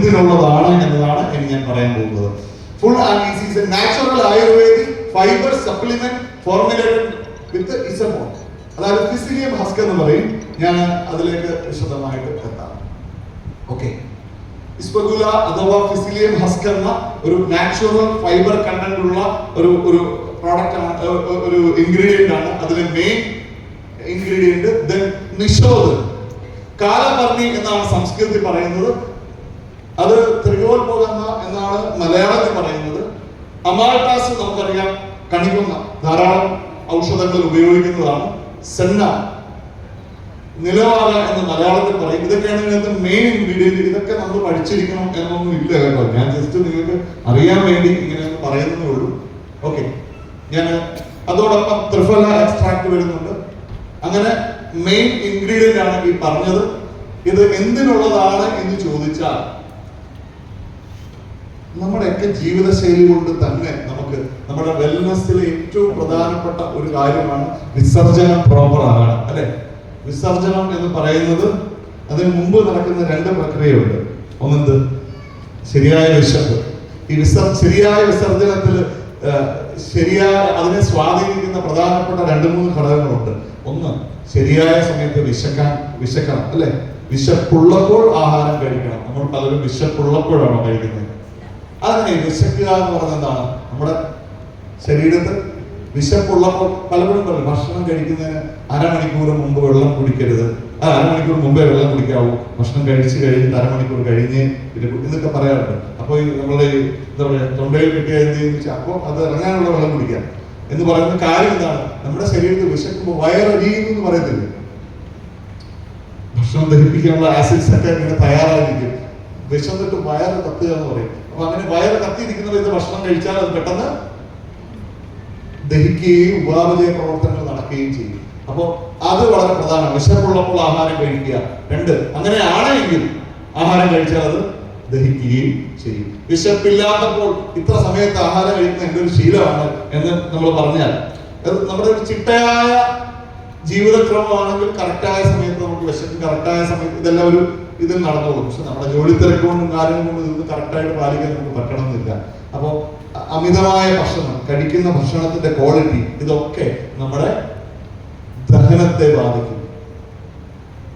എന്തിനുള്ളതാണ് എന്നതാണ് ഇനി ഞാൻ പറയാൻ പോകുന്നത്. Full and natural ayurvedic fibre supplement formulated with ഇസമോൾ അതായത് ഫിസിലിയം ഹസ്ക് എന്ന് പറയും. ഞാൻ അതിലേക്ക് വിശദമായിട്ട് എത്താം. ഓക്കെ ഇസ്പഗുല അഥവാ ഫിസിലിയം ഹസ്ക് എന്ന ഒരു നാച്ചുറൽ ഫൈബർ കണ്ടന്റ് ഉള്ള ഒരു ഒരു പ്രോഡക്റ്റ് ആണ് ഒരു ഇൻഗ്രീഡിയന്റ് ആണ് അതിലെ മെയിൻ ഇൻഗ്രീഡിയന്റ് ദെൻ നിഷോദ് കാലപർണി എന്നാണ് സംസ്കൃതി പറയുന്നത്. അത് ത്രികോൽപോകന്ന എന്നാണ് മലയാളത്തിൽ പറയുന്നത്. അമാൾട്ടാസ് നമുക്കറിയാം കണികൊന്ന ധാരാളം ഔഷധങ്ങൾ ഉപയോഗിക്കുന്നതാണ്. സെന്ന നിലവാര എന്ന് മലയാളത്തിൽ പറയും. ഇതൊക്കെയാണ് ഇതിനകത്ത് മെയിൻ ഇൻഗ്രീഡിയന്റ് ഇതൊക്കെ നമ്മൾ പഠിച്ചിരിക്കണം എന്നൊന്നും ഇല്ല കേട്ടോ. ഞാൻ ജസ്റ്റ് നിങ്ങൾക്ക് അറിയാൻ വേണ്ടി ഇങ്ങനെ പറയുന്നതേ ഉള്ളൂ. ഓക്കെ ഞാൻ അതോടൊപ്പം ത്രിഫല എക്സ്ട്രാക്ട് വരുന്നുണ്ട്. അങ്ങനെ മെയിൻ ഇൻഗ്രീഡിയന്റ് ആണ് ഈ പറഞ്ഞത്. ഇത് എന്തിനുള്ളതാണ് എന്ന് ചോദിച്ചാൽ നമ്മുടെയൊക്കെ ജീവിതശൈലി കൊണ്ട് തന്നെ നമുക്ക് നമ്മുടെ വെൽനെസ്സിലെ ഏറ്റവും പ്രധാനപ്പെട്ട ഒരു കാര്യമാണ് വിസർജനം പ്രോപ്പർ ആകണം അല്ലെ? വിസർജനം എന്ന് പറയുന്നത് അതിന് മുമ്പ് നടക്കുന്ന രണ്ട് പ്രക്രിയയുണ്ട്. ഒന്നെന്ത്? ശരിയായ വിശപ്പ്. ഈ വിസർ ശരിയായ വിസർജനത്തിൽ ശരിയായ അതിനെ സ്വാധീനിക്കുന്ന പ്രധാനപ്പെട്ട രണ്ട് മൂന്ന് ഘടകങ്ങളുണ്ട്. ഒന്ന് ശരിയായ സമയത്ത് വിശക്കാൻ വിശക്കണം അല്ലെ? വിശപ്പുള്ളപ്പോൾ ആഹാരം കഴിക്കണം. നമ്മൾ പലരും വിശപ്പുള്ളപ്പോഴാണ് കഴിക്കുന്നത്? അങ്ങനെ വിശക്കുക എന്ന് പറഞ്ഞ എന്താണ് നമ്മുടെ ശരീരത്തിൽ വിശപ്പുള്ളപ്പോൾ പലപ്പോഴും പറയും ഭക്ഷണം കഴിക്കുന്നതിന് അരമണിക്കൂർ മുമ്പ് വെള്ളം കുടിക്കരുത്. ആ അരമണിക്കൂർ മുമ്പേ വെള്ളം കുടിക്കാവൂ. ഭക്ഷണം കഴിച്ച് കഴിഞ്ഞിട്ട് അരമണിക്കൂർ കഴിഞ്ഞ് പിന്നെ കു- എന്നൊക്കെ പറയാറുണ്ട്. അപ്പോൾ ഈ നമ്മളെ എന്താ പറയുക തൊണ്ടയിൽ കിട്ടിയെന്ന് വെച്ചാൽ അപ്പോൾ അത് ഇറങ്ങാനുള്ള വെള്ളം കുടിക്കാം. എന്ന് പറയുന്ന കാര്യം എന്താണ്? നമ്മുടെ ശരീരത്തിൽ വിശക്കുമ്പോൾ വയറരിയുന്നു എന്ന് പറയത്തില്ലേ? ഭക്ഷണം ദഹിപ്പിക്കാനുള്ള ആസിഡ്സ് ഒക്കെ ഇങ്ങനെ തയ്യാറായിരിക്കും. വിശന്നിട്ട് വയറ് കത്തുക എന്ന് പറയും. അപ്പൊ അങ്ങനെ വയറ് കത്തിയിരിക്കുന്ന ഇത് ഭക്ഷണം കഴിച്ചാൽ അത് പെട്ടെന്ന് ദഹിക്കുകയും ഉപാപചയ പ്രവർത്തനങ്ങൾ നടക്കുകയും ചെയ്യും. അപ്പോൾ അത് വളരെ പ്രധാനമാണ്. വിശപ്പുള്ളപ്പോൾ ആഹാരം കഴിക്കുക. രണ്ട് അങ്ങനെ ആണെങ്കിൽ ആഹാരം കഴിച്ചാൽ അത് ദഹിക്കുകയും ചെയ്യും. വിശപ്പില്ലാത്തപ്പോൾ ഇത്ര സമയത്ത് ആഹാരം കഴിക്കുന്ന എന്റെ ഒരു ശീലമാണ് എന്ന് നമ്മൾ പറഞ്ഞാൽ നമ്മുടെ ഒരു ചിട്ടയായ ജീവിതക്രമമാണെങ്കിൽ കറക്റ്റായ സമയത്ത് വിശക്കും കറക്റ്റായ സമയത്ത് ഇതെല്ലാം ഒരു ഇതിൽ നടന്നോളും പക്ഷെ നമ്മുടെ ജോലി തിരക്കുകൊണ്ടും കാര്യങ്ങൾ കൊണ്ടും ഇതൊന്നും കറക്റ്റായിട്ട് പാലിക്കാൻ നമുക്ക് പറ്റണമെന്നില്ല. അപ്പോൾ അമിതമായ ഭക്ഷണം കഴിക്കുന്ന ഭക്ഷണത്തിന്റെ ക്വാളിറ്റി ഇതൊക്കെ നമ്മുടെ ദഹനത്തെ ബാധിക്കും.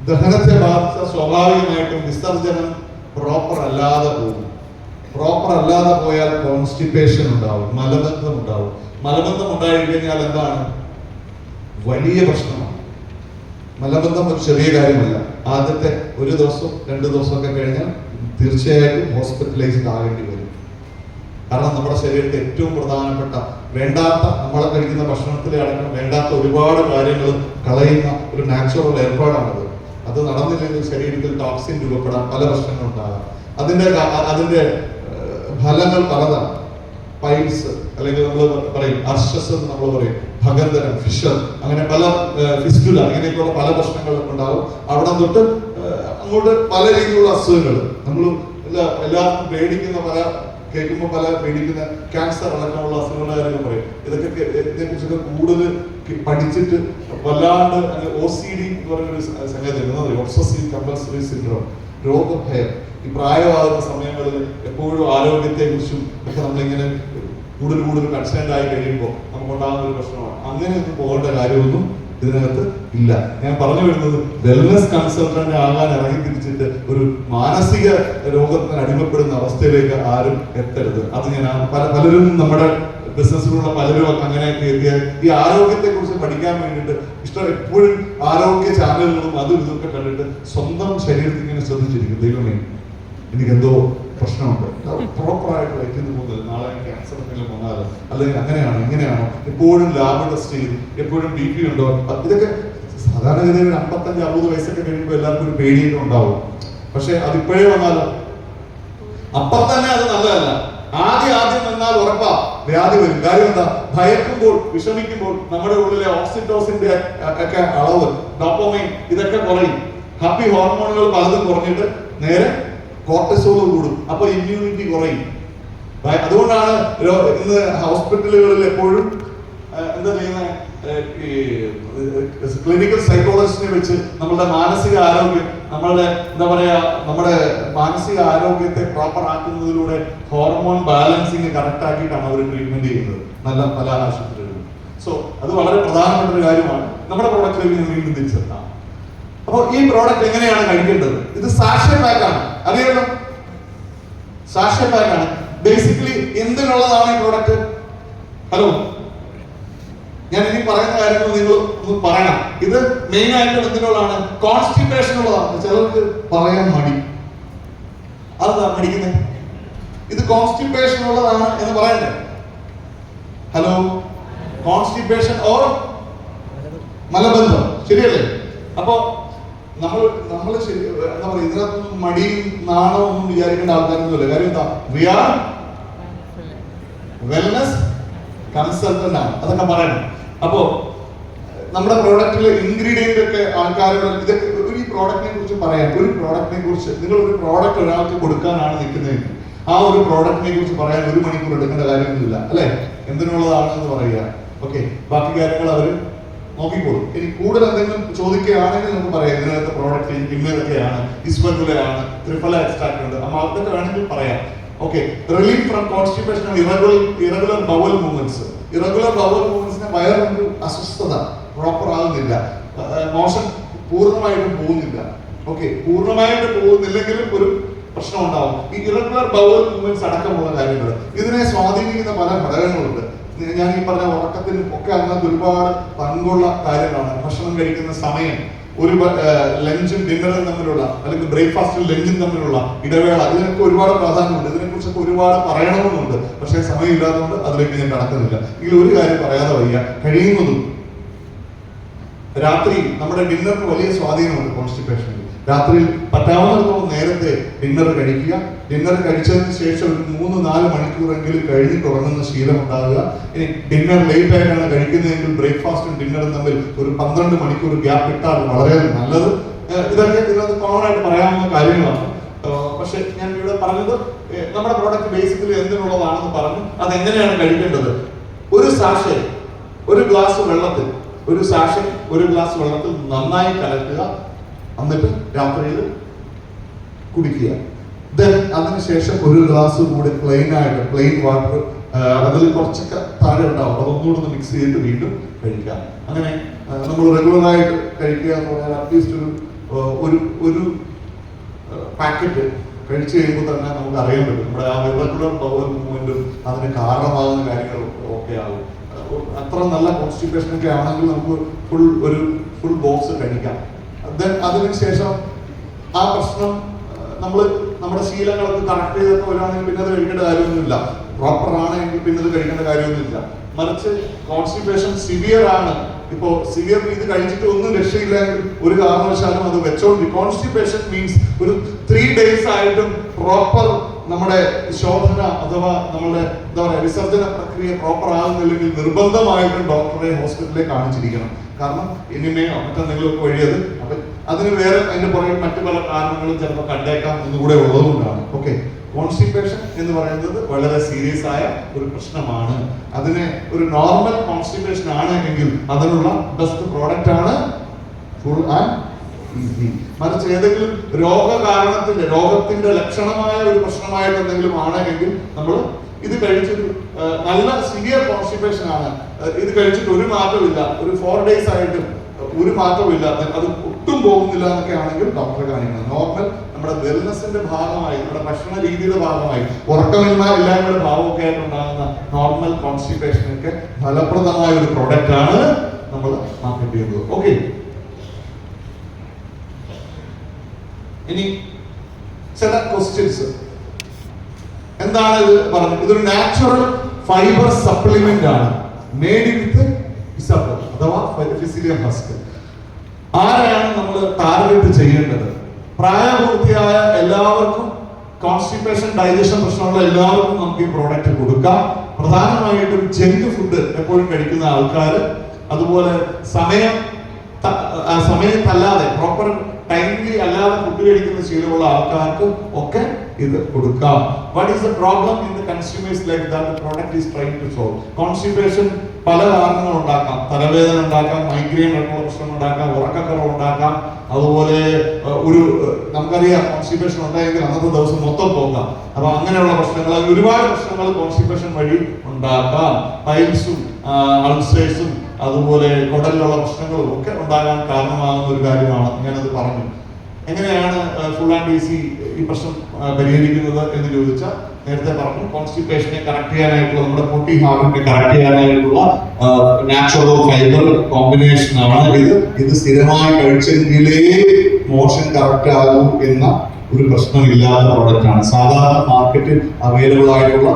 ദഹനത്തെ ബാധിച്ച സ്വാഭാവികമായിട്ടും വിസർജനം പ്രോപ്പർ അല്ലാതെ പോകും. പ്രോപ്പർ അല്ലാതെ പോയാൽ കോൺസ്റ്റിപ്പേഷൻ ഉണ്ടാവും മലബന്ധം ഉണ്ടാവും. മലബന്ധം ഉണ്ടായി കഴിഞ്ഞാൽ എന്താണ്? വലിയ പ്രശ്നമാണ്. മലബന്ധം ഒരു ചെറിയ കാര്യമല്ല. ആദ്യത്തെ ഒരു ദിവസം രണ്ട് ദിവസമൊക്കെ കഴിഞ്ഞാൽ തീർച്ചയായിട്ടും ഹോസ്പിറ്റലൈസ്ഡ് ആകേണ്ടി വരും. കാരണം നമ്മുടെ ശരീരത്തിൽ ഏറ്റവും പ്രധാനപ്പെട്ട വേണ്ടാത്ത നമ്മളെ കഴിക്കുന്ന ഭക്ഷണത്തിലെ അടക്കം വേണ്ടാത്ത ഒരുപാട് കാര്യങ്ങൾ കളയുന്ന ഒരു നാച്ചുറൽ ഏർപ്പാടാണത്. അത് നടന്നില്ലെങ്കിൽ ശരീരത്തിൽ ടോക്സിൻ രൂപപ്പെടാൻ പല പ്രശ്നങ്ങളും ഉണ്ടാകാം അതിന്റെ അതിന്റെ ഫലങ്ങൾ പലതാണ്. പൈൽസ് അല്ലെങ്കിൽ നമ്മൾ പറയും അർഷസ് എന്ന് നമ്മൾ പറയും. ഭഗന്ധനം ഫിഷർ അങ്ങനെ പല ഫിസ്റ്റുല അങ്ങനെയൊക്കെയുള്ള പല പ്രശ്നങ്ങളൊക്കെ ഉണ്ടാവും. അവിടെ തൊട്ട് അങ്ങോട്ട് പല രീതിയിലുള്ള അസുഖങ്ങൾ. നമ്മൾ എല്ലാ എല്ലാവർക്കും പേടിക്കുന്ന പല കേൾക്കുമ്പോൾ പല പേടിക്കുന്ന ക്യാൻസർ അടക്കമുള്ള അസുഖങ്ങളുടെ കാര്യം പറയും. ഇതൊക്കെ ഇതിനെക്കുറിച്ചൊക്കെ ഇതിനെ കൂടുതൽ പഠിച്ചിട്ട് വല്ലാണ്ട് ഒ സി ഡി എന്ന് പറയുന്ന ഒരു സംഗതി ഒബ്സസീവ് കമ്പൽസറി സിൻഡ്രോം രോഗഭയം. ഈ പ്രായമാകുന്ന സമയങ്ങളിൽ എപ്പോഴും ആരോഗ്യത്തെ കുറിച്ചും ഒക്കെ നമ്മളിങ്ങനെ കൂടുതൽ കൂടുതൽ കൺസേൺ ആയി കഴിയുമ്പോൾ നമുക്കുണ്ടാകുന്ന ഒരു പ്രശ്നമാണ്. അങ്ങനെ ഒന്നും പോകേണ്ട കാര്യമൊന്നും ഇതിനകത്ത് ഇല്ല. ഞാൻ പറഞ്ഞു വരുന്നത് വെൽനസ് കൺസൾട്ടന്റ് ആകാൻ ഇറങ്ങി തിരിച്ചിട്ട് ഒരു മാനസിക രോഗത്തിന് അടിമപ്പെടുന്ന അവസ്ഥയിലേക്ക് ആരും എത്തരുത്. അത് ഞാൻ പല പലരും നമ്മുടെ ബിസിനസ്സിലുള്ള പലരും അങ്ങനെ എത്തിയ ഈ ആരോഗ്യത്തെ കുറിച്ച് പഠിക്കാൻ വേണ്ടിയിട്ട് ഇഷ്ടം എപ്പോഴും ആരോഗ്യ ചാനലുകളും അതും ഇതൊക്കെ കണ്ടിട്ട് സ്വന്തം ശരീരത്തിൽ ഇങ്ങനെ ശ്രദ്ധിച്ചിരിക്കും. ദൈവമേ എനിക്ക് പ്രശ്നമുണ്ട്. പ്രോപ്പറായിട്ട് വയ്ക്കുന്ന മുതൽ നാളെ ക്യാൻസർ എന്തെങ്കിലും വന്നാൽ അല്ലെങ്കിൽ അങ്ങനെയാണോ ഇങ്ങനെയാണോ? എപ്പോഴും ലാബ് ടെസ്റ്റ് ചെയ്ത് എപ്പോഴും ബി പി ഉണ്ടോ? ഇതൊക്കെ സാധാരണഗതിയിൽ ഒരു അമ്പത്തഞ്ച് അറുപത് വയസ്സൊക്കെ കഴിയുമ്പോൾ എല്ലാവർക്കും ഒരു പേടിയൊക്കെ ഉണ്ടാവും. പക്ഷെ അതിപ്പോഴേ വന്നാലോ? അപ്പൊ തന്നെ അത് നല്ലതല്ല. ആദ്യം ആദ്യം വന്നാൽ ഉറപ്പാ. വ്യാധി വരും. കാര്യം എന്താ? ഭയക്കുമ്പോൾ വിഷമിക്കുമ്പോൾ നമ്മുടെ ഉള്ളിലെ ഓക്സിറ്റോസിന്റെ ഒക്കെ അളവ് ഡോപ്പോമൈൻ ഇതൊക്കെ കുറയും. ഹാപ്പി ഹോർമോണുകൾ പലതും കുറഞ്ഞിട്ട് നേരെ കോർട്ടിസോൾ കൂടും. അപ്പോൾ ഇമ്മ്യൂണിറ്റി കുറയും. അതുകൊണ്ടാണ് ഇന്ന് ഹോസ്പിറ്റലുകളിൽ എപ്പോഴും എന്താ ചെയ്യുന്നത് ഈ ക്ലിനിക്കൽ സൈക്കോളജിസ്റ്റിനെ വെച്ച് നമ്മളുടെ മാനസിക ആരോഗ്യം നമ്മളുടെ എന്താ പറയാ നമ്മുടെ മാനസിക ആരോഗ്യത്തെ പ്രോപ്പർ ആക്കുന്നതിലൂടെ ഹോർമോൺ ബാലൻസിങ് കറക്റ്റ് ആക്കിയിട്ടാണ് അവർ ട്രീറ്റ്മെന്റ് ചെയ്യുന്നത്. നല്ല പല ആശുപത്രികളിലും. സോ അത് വളരെ പ്രധാനപ്പെട്ട ഒരു കാര്യമാണ്. നമ്മുടെ പ്രോഡക്റ്റിലേക്ക് വീണ്ടും തിരിച്ചെത്താം. അപ്പോൾ ഈ പ്രോഡക്റ്റ് എങ്ങനെയാണ് കഴിക്കേണ്ടത്? ഇത് സാക്ഷ്യ പാക്കാണ് അറിയാലോ സാക്ഷ്യ പാക്കാണ് ബേസിക്കലി എന്തിനുള്ളതാണ് ഈ പ്രോഡക്റ്റ് ഹലോ ഞാൻ ഇനി പറയുന്ന കാര്യങ്ങൾ നിങ്ങൾ ഒന്ന് പറയണം. ഇത് മെയിൻ ആയിട്ട് എന്തിനുള്ളതാണ്? കോൺസ്റ്റിപ്പേഷൻ ഉള്ളതാണ്. ചിലർക്ക് പറയാൻ മടി. അതാ മടിക്കുന്നത് ഇത് കോൺസ്റ്റിപ്പേഷൻ ഉള്ളതാണ് എന്ന് പറയണ്ടേ? ഹലോ കോൺസ്റ്റിപ്പേഷൻ ഓർ മലബന്ധം. ശരിയല്ലേ? അപ്പോ നമ്മൾ നമ്മൾ എന്താ പറയുക ഇതിനകത്ത് മടിയും നാണവും ഒന്നും വിചാരിക്കേണ്ട ആൾക്കാരൊന്നുമില്ല. കാര്യം എന്താ? വി ആർ വെൽനസ് കൺസൾട്ടന്റ് ആണ്. അതൊക്കെ പറയണം. അപ്പോ നമ്മുടെ പ്രോഡക്റ്റിലെ ഇൻഗ്രീഡിയന്റ് ഒക്കെ ആൾക്കാരോട് ഇതൊക്കെ ഒരു ഈ പ്രോഡക്റ്റിനെ കുറിച്ച് പറയാം. ഒരു പ്രോഡക്റ്റിനെ കുറിച്ച് നിങ്ങൾ ഒരു പ്രോഡക്റ്റ് ഒരാൾക്ക് കൊടുക്കാനാണ് നിൽക്കുന്നതെങ്കിൽ ആ ഒരു പ്രോഡക്റ്റിനെ കുറിച്ച് പറയാൻ ഒരു മണിക്കൂർ എടുക്കേണ്ട കാര്യമൊന്നുമില്ല. അല്ലെ? എന്തിനുള്ളതാണെന്ന് പറയുക. ഓക്കെ ബാക്കി കാര്യങ്ങൾ അവർ നോക്കിക്കോളും. ഇനി കൂടുതൽ എന്തെങ്കിലും ചോദിക്കുകയാണെങ്കിൽ നമുക്ക് പറയാം. ഇതിനകത്ത് പ്രോഡക്റ്റ് ഇന്നതൊക്കെയാണ് ഇസ്ബൻഗുലയാണ് ത്രിഫല എക്സ്ട്രാക്ട് ഉണ്ട്. അപ്പൊ അതൊക്കെ വേണമെങ്കിൽ പറയാം. Okay relief from constipation irregular irregular bowel movements irregular bowel മൂവ്മെന്റ്സിന് വയറൊരു അസ്വസ്ഥത പ്രോപ്പർ ആകുന്നില്ല. മോഷൻ പൂർണമായിട്ടും പോകുന്നില്ല. ഓക്കെ പൂർണമായിട്ട് പോകുന്നില്ലെങ്കിലും ഒരു പ്രശ്നം ഉണ്ടാവും ഈ ഇറഗുലർ ബവൽ മൂവ്മെന്റ്സ് അടക്കമുള്ള കാര്യങ്ങൾ. ഇതിനെ സ്വാധീനിക്കുന്ന പല ഘടകങ്ങളുണ്ട്. ഞാൻ ഈ പറഞ്ഞ ഉറക്കത്തിനും ഒക്കെ അതിനകത്ത് ഒരുപാട് പങ്കുള്ള കാര്യങ്ങളാണ്. ഭക്ഷണം കഴിക്കുന്ന സമയം ഒരു ലഞ്ചും ഡിന്നറും തമ്മിലുള്ള അല്ലെങ്കിൽ ബ്രേക്ക്ഫാസ്റ്റും ലഞ്ചും തമ്മിലുള്ള ഇടവേള ഇതിനൊക്കെ ഒരുപാട് പ്രാധാന്യമുണ്ട്. ഇതിനെ കുറിച്ചൊക്കെ ഒരുപാട് പറയണമെന്നുണ്ട് പക്ഷേ സമയമില്ലാത്തതുകൊണ്ട് അതിലേക്ക് ഞാൻ കടക്കുന്നില്ല. ഇതിൽ ഒരു കാര്യം പറയാതെ വയ്യ. കഴിയുന്നതും രാത്രി നമ്മുടെ ഡിന്നറിന് വലിയ സ്വാധീനമുണ്ട് കോൺസ്റ്റിപ്പേഷനിൽ രാത്രിയിൽ പറ്റാവുന്നിടത്തോളം നേരത്തെ ഡിന്നർ കഴിക്കുക. ഡിന്നർ കഴിച്ചതിന് ശേഷം ഒരു മൂന്ന് നാല് മണിക്കൂറെങ്കിലും കഴിഞ്ഞിട്ട് ഉറങ്ങുന്ന ശീലം ഉണ്ടാകുക ഇനി ഡിന്നർ ലേറ്റ് ആയിട്ടാണ് കഴിക്കുന്നതെങ്കിൽ ബ്രേക്ക്ഫാസ്റ്റും ഡിന്നറും തമ്മിൽ ഒരു പന്ത്രണ്ട് മണിക്കൂർ ഗ്യാപ്പ് ഇട്ടാൽ വളരെ നല്ലത്. ഇതൊക്കെ ഇതിനകത്ത് കോമൺ ആയിട്ട് പറയാവുന്ന കാര്യങ്ങളാണ്. പക്ഷെ ഞാൻ ഇവിടെ പറഞ്ഞത് നമ്മുടെ പ്രോഡക്റ്റ് ബേസിക്കലി എന്തിനുള്ളതാണെന്ന് പറഞ്ഞു. അത് എങ്ങനെയാണ് കഴിക്കേണ്ടത്? ഒരു സാഷെ ഒരു ഗ്ലാസ് വെള്ളത്തിൽ ഒരു സാഷെ ഒരു ഗ്ലാസ് വെള്ളത്തിൽ നന്നായി കലക്കുക. എന്നിട്ട് രാത്രിയിൽ കുടിക്കുക. ദെൻ അതിനുശേഷം ഒരു ഗ്ലാസ് കൂടി പ്ലെയിൻ ആയിട്ട് പ്ലെയിൻ വാട്ടർ അതിൽ കുറച്ചൊക്കെ താഴെ ഉണ്ടാവും. അതൊന്നുകൂടെ ഒന്ന് മിക്സ് ചെയ്തിട്ട് വീണ്ടും കഴിക്കാം അങ്ങനെ നമ്മൾ റെഗുലറായിട്ട് കഴിക്കുക എന്ന് പറഞ്ഞാൽ അറ്റ്ലീസ്റ്റ് ഒരു ഒരു ഒരു പാക്കറ്റ് കഴിച്ചു കഴിയുമ്പോൾ തന്നെ നമുക്ക് അറിയാൻ പറ്റും. നമ്മുടെ ആ റെഗുലർ പവർ മൂവ്മെന്റും അതിന് കാരണമാകുന്ന കാര്യങ്ങളും ഒക്കെ ആകും അത്ര നല്ല കോൺസ്റ്റിപ്പേഷൻ ഒക്കെ ആണെങ്കിൽ നമുക്ക് ഫുൾ ഒരു ഫുൾ ബോക്സ് കഴിക്കാം. ദെൻ അതിനുശേഷം ആ പ്രശ്നം നമ്മൾ നമ്മുടെ ശീലങ്ങളൊക്കെ കറക്റ്റ് ചെയ്തൊക്കെ വരുവാണെങ്കിൽ പിന്നെ അത് കഴിക്കേണ്ട കാര്യമൊന്നുമില്ല. പ്രോപ്പർ ആണ് എങ്കിൽ പിന്നെ അത് കഴിക്കേണ്ട കാര്യമൊന്നുമില്ല. മറിച്ച് കോൺസ്റ്റിപ്പേഷൻ സിവിയർ ആണ്. ഇപ്പോ സിവിയർ ഇത് കഴിച്ചിട്ട് ഒന്നും രക്ഷയില്ല ഒരു കാരണവശാലും അത് വെച്ചോണ്ട് കോൺസ്റ്റിപ്പേഷൻ മീൻസ് ഒരു ത്രീ ഡേയ്സ് ആയിട്ടും പ്രോപ്പർ നമ്മുടെ ശോധന അഥവാ നമ്മുടെ എന്താ പറയുക വിസർജന പ്രക്രിയ പ്രോപ്പർ ആകുന്നില്ലെങ്കിൽ നിർബന്ധമായിട്ടും ഡോക്ടറെ ഹോസ്പിറ്റലിൽ കാണിച്ചിരിക്കണം. കാരണം ഇനിമയോ മറ്റെന്തെങ്കിലുമൊക്കെ വഴിയത് അപ്പൊ അതിന് വേറെ അതിന്റെ പുറകെ മറ്റു പല കാരണങ്ങളും ചിലപ്പോൾ കണ്ടേക്കാം എന്നുകൂടെ ഉള്ളതുകൊണ്ടാണ്. ഓക്കെ കോൺസ്റ്റിപ്പേഷൻ എന്ന് പറയുന്നത് വളരെ സീരിയസ് ആയ ഒരു പ്രശ്നമാണ്. അതിന് ഒരു നോർമൽ കോൺസ്റ്റിപ്പേഷൻ ആണ് എങ്കിൽ അതിനുള്ള ബെസ്റ്റ് പ്രോഡക്റ്റ് ആണ് ഫുൾ ആൻഡ് ഈസി മറിച്ച് ഏതെങ്കിലും രോഗകാരണത്തിന്റെ രോഗത്തിന്റെ ലക്ഷണമായ ഒരു പ്രശ്നമായിട്ട് എന്തെങ്കിലും ആണെങ്കിൽ നമ്മൾ ഇത് കഴിച്ചൊരു നല്ല സിവിയർ കോൺസ്റ്റിപ്പേഷൻ ആണ്. ഇത് കഴിച്ചിട്ട് ഒരു മാറ്റമില്ല ഒരു ഫോർ ഡേയ്സ് ആയിട്ടും ഒരു മാറ്റമില്ല അത് ഒട്ടും പോകുന്നില്ല എന്നൊക്കെ ആണെങ്കിൽ ഡോക്ടറെ കാണിക്കണം. നോർമൽ നമ്മുടെ വെൽനസിന്റെ ഭാഗമായി നമ്മുടെ ഭക്ഷണ രീതിയുടെ ഭാഗമായി ഉറക്കമില്ല എല്ലാവരുടെ ഭാവമൊക്കെ ആയിട്ടുണ്ടാകുന്ന നോർമൽ കോൺസ്റ്റിപ്പേഷനൊക്കെ ഫലപ്രദമായ ഒരു പ്രോഡക്റ്റ് ആണ് നമ്മൾ മാർക്കറ്റ് ചെയ്യുന്നത്. ഓക്കെ ഇനി ചില എന്താണ് ഇത് പറഞ്ഞത്? ഇതൊരു നാച്ചുറൽ ഫൈബർ സപ്ലിമെന്റ് ആണ്. മേഡ് വിത്ത് അഥവാ ഹസ്ക് ആരെയാണ് നമ്മൾ ടാർഗറ്റ് ചെയ്യേണ്ടത്? പ്രായപൂർത്തിയായ എല്ലാവർക്കും കോൺസ്റ്റിപ്പേഷൻ ഡൈജഷൻ പ്രശ്നമുള്ള എല്ലാവർക്കും നമുക്ക് ഈ പ്രോഡക്റ്റ് കൊടുക്കാം. പ്രധാനമായിട്ടും ജങ്ക് ഫുഡ് എപ്പോഴും കഴിക്കുന്ന ആൾക്കാർ അതുപോലെ സമയം സമയത്തല്ലാതെ പ്രോപ്പർ ടൈംലി അല്ലാതെ ഫുഡ് കഴിക്കുന്ന ശീലമുള്ള ആൾക്കാർക്കും ഒക്കെ ഇത് കൊടുക്കാം. What is the problem in the consumers life that the product is try to solve constipation പല കാരണങ്ങൾ ഉണ്ടാക്കാം. തലവേദന ഉണ്ടാക്കാം മൈഗ്രെയിൻ ആയിട്ടുള്ള പ്രശ്നം ഉണ്ടാക്കാം ഉറക്കക്കുറവ് ഉണ്ടാക്കാം. അതുപോലെ ഒരു നമുക്കറിയാം കോൺസ്റ്റിപ്പേഷൻ ഉണ്ടായെങ്കിൽ അന്നത്തെ ദിവസം മൊത്തം പോകാം അപ്പൊ അങ്ങനെയുള്ള പ്രശ്നങ്ങൾ ഒരുപാട് പ്രശ്നങ്ങൾ കോൺസ്റ്റിപ്പേഷൻ വഴി ഉണ്ടാക്കാം. പൈൽസും അൾസേഴ്സും അതുപോലെ കുടലിലുള്ള പ്രശ്നങ്ങളും ഒക്കെ ഉണ്ടാകാൻ കാരണമാകുന്ന ഒരു കാര്യമാണ്. ഞാനത് പറഞ്ഞു. എങ്ങനെയാണ് ഫുൾ ആൻഡ് ഈസി ഈ പ്രശ്നം പരിഹരിക്കുന്നത് എന്ന് ചോദിച്ചാൽ നേരത്തെ പറഞ്ഞു കോൺസ്റ്റിപ്പേഷനെ കറക്റ്റ് ചെയ്യാനായിട്ടുള്ള നമ്മുടെ പൊട്ടി ഹാർട്ടിനെ കറക്റ്റ് ചെയ്യാനായിട്ടുള്ള നാച്ചുറൽ ഫൈബർ കോമ്പിനേഷൻ ആണ്. ഇത് ഇത് സ്ഥിരമായി കഴിച്ചെങ്കിലേ മോഷൻ കറക്റ്റ് ആകൂ എന്ന ഒരു പ്രശ്നമില്ലാത്ത പ്രോഡക്റ്റ് ആണ്. സാധാരണ മാർക്കറ്റിൽ അവൈലബിൾ ആയിട്ടുള്ള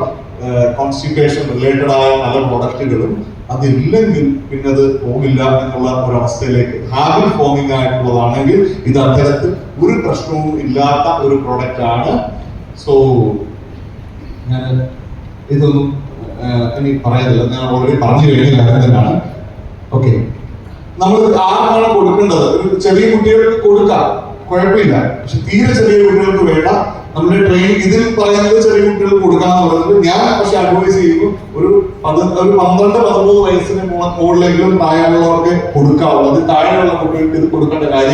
കോൺസ്റ്റിപ്പേഷൻ റിലേറ്റഡ് ആയ പല പ്രൊഡക്റ്റുകളും അതില്ലെങ്കിൽ പിന്നെ അത് പോകില്ല എന്നുള്ള ഒരു അവസ്ഥയിലേക്ക് ഹാബിറ്റ് ഫോമിംഗ് ആയിട്ടുള്ളതാണെങ്കിൽ ഇത് അത്തരത്തിൽ ഒരു പ്രശ്നവും ഇല്ലാത്ത ഒരു പ്രൊഡക്റ്റ് ആണ്. സോ ഞാൻ ഇതൊന്നും ഇനി പറയുന്നില്ല ഞാൻ ഓൾറെഡി പറഞ്ഞു കഴിഞ്ഞ തന്നെയാണ്. ഓക്കെ നമ്മൾ ആർക്കാണ് കൊടുക്കേണ്ടത്? ചെറിയ കുട്ടികൾക്ക് കൊടുക്കാം. കുഴപ്പമില്ല. പക്ഷെ തീരെ ചെറിയ കുട്ടികൾക്ക് വേണ്ട. നമ്മുടെ ട്രെയിനിങ് ഇതിൽ പറയുന്നത് ചെറിയ കുട്ടികൾ കൊടുക്കാന്ന് പറയുന്നത് ഞാൻ പക്ഷെ അഡ്വൈസ് ചെയ്യുന്നു ഒരു പത് ഒരു പന്ത്രണ്ട് പതിമൂന്ന് വയസ്സിന് മുകളിലെങ്കിലും പ്രായമുള്ളവർക്ക് കൊടുക്കാവുള്ളൂ. അത് താഴെയുള്ള കുട്ടികൾക്ക് ഇത് കൊടുക്കേണ്ട കാര്യം